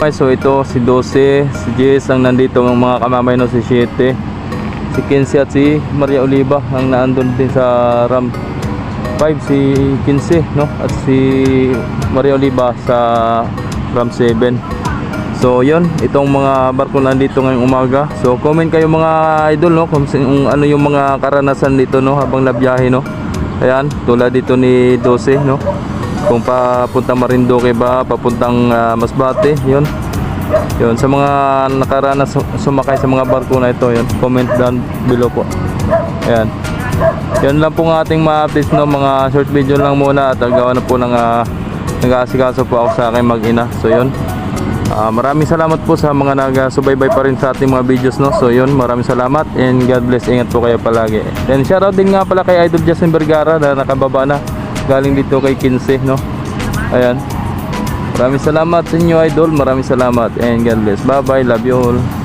Okay, so ito si 12, si Jess ang nandito ng mga kamamay no si 7. Si 15 at si Maria Oliva ang naandun din sa RAM 5 si 15 no at si Maria Oliva sa RAM 7. So yun, itong mga barko nandito ngayong umaga. So comment kayo mga idol no kung sin- ano yung mga karanasan dito no habang nabiyahe no. Ayan, tulad dito ni 12 no. Kung papunta Marinduque ba, papuntang ah, Masbate, yun. Yun, sa mga nakaranas su- sumakay sa mga barko na ito, yun, comment down below po. Ayan. Yan lang po ang ating mga updates no, mga short video lang muna at gawa na po ng uh, nag-aasikaso po ako sa aking mag-ina. So yun. Ah, maraming salamat po sa mga nagsubaybay pa rin sa ating mga videos no. So yun, maraming salamat and God bless. Ingat po kayo palagi. And shoutout din nga pala kay Idol Justin Vergara na nakababa na galing dito kay 15 no. Ayan. Maraming salamat sa inyo idol. Maraming salamat and God bless. Bye bye. Love you all.